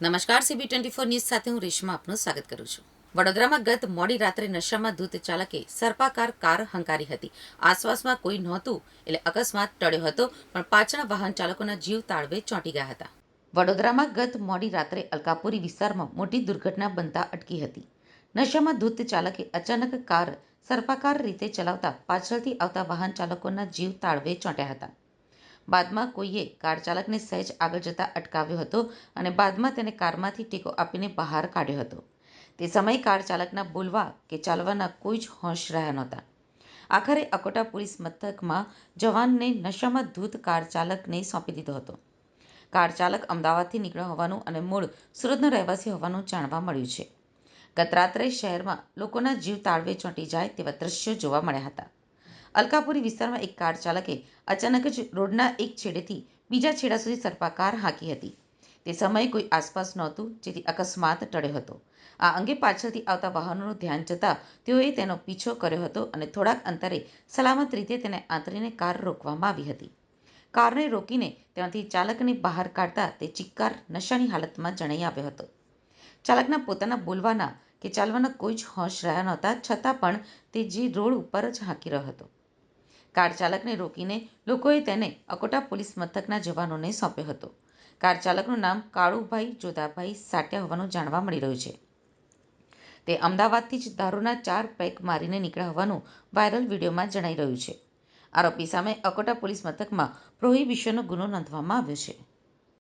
નમસ્કાર CB twenty four news સાથે હું રેશમા આપનું સ્વાગત કરું છું. વડોદરામાં ગત મોડી રાત્રે નશામાં ધૂત ચાલકે સર્પાકાર કાર હંકારી હતી. આસપાસમાં કોઈ નહોતું, એટલે અકસ્માત ટળ્યો હતો, પણ પાછળના વાહન ચાલકોના જીવ તાળવે ચોંટી ગયા હતા. વડોદરામાં ગત મોડી રાત્રે અલકાપુરી વિસ્તારમાં મોટી દુર્ઘટના બનતા અટકી હતી. નશામાં ધૂત ચાલકે અચાનક કાર સર્પાકાર રીતે ચલાવતા પાછળથી આવતા વાહન ચાલકોના જીવ તાળવે ચોંટ્યા હતા. બાદમાં કોઈએ કાર ચાલકને સહેજ આગળ જતા અટકાવ્યો હતો અને બાદમાં તેને કારમાંથી ટેકો આપીને બહાર કાઢ્યો હતો. તે સમયે કાર ચાલકના બોલવા કે ચાલવાના કોઈ જ હોશ રહ્યા નહોતા. આખરે અકોટા પોલીસ મથકમાં જવાનને નશામાં ધૂત કાર ચાલકને સોંપી દીધો હતો. કાર ચાલક અમદાવાદથી નીકળ્યો હોવાનું અને મૂળ સુરતનો રહેવાસી હોવાનું જાણવા મળ્યું છે. ગત રાત્રે શહેરમાં લોકોના જીવ તાળવે ચોંટી જાય તેવા દ્રશ્યો જોવા મળ્યા હતા. અલકાપુરી વિસ્તારમાં એક કાર ચાલકે અચાનક જ રોડના એક છેડેથી બીજા છેડા સુધી સર્પાકાર હાંકી હતી. તે સમયે કોઈ આસપાસ નહોતું, જેથી અકસ્માત ટળ્યો હતો. આ અંગે પાછળથી આવતા વાહનોનું ધ્યાન જતાં તેઓએ તેનો પીછો કર્યો હતો અને થોડાક અંતરે સલામત રીતે તેને આંતરીને કાર રોકવામાં આવી હતી. કારને રોકીને તેમાંથી ચાલકને બહાર કાઢતા તે ચિક્કાર નશાની હાલતમાં જણાઈ આવ્યો હતો. ચાલકના પોતાના બોલવાના કે ચાલવાના કોઈ જ હોશ રહ્યા નહોતા, છતાં પણ તે જે રોડ ઉપર જ હાંકી રહ્યો હતો. કાર ચાલકને રોકીને લોકોએ તેને અકોટા પોલીસ મથકના જવાનોને સોંપ્યો હતો. કાર ચાલકનું નામ કાળુભાઈ જોધાભાઈ સાટ્યા હોવાનું જાણવા મળી રહ્યું છે. તે અમદાવાદથી જ દારૂના ચાર પેક મારીને નીકળ્યા હોવાનું વાયરલ વિડીયોમાં જણાઈ રહ્યું છે. આરોપી સામે અકોટા પોલીસ મથકમાં પ્રોહિબિશનનો ગુનો નોંધવામાં આવ્યો છે.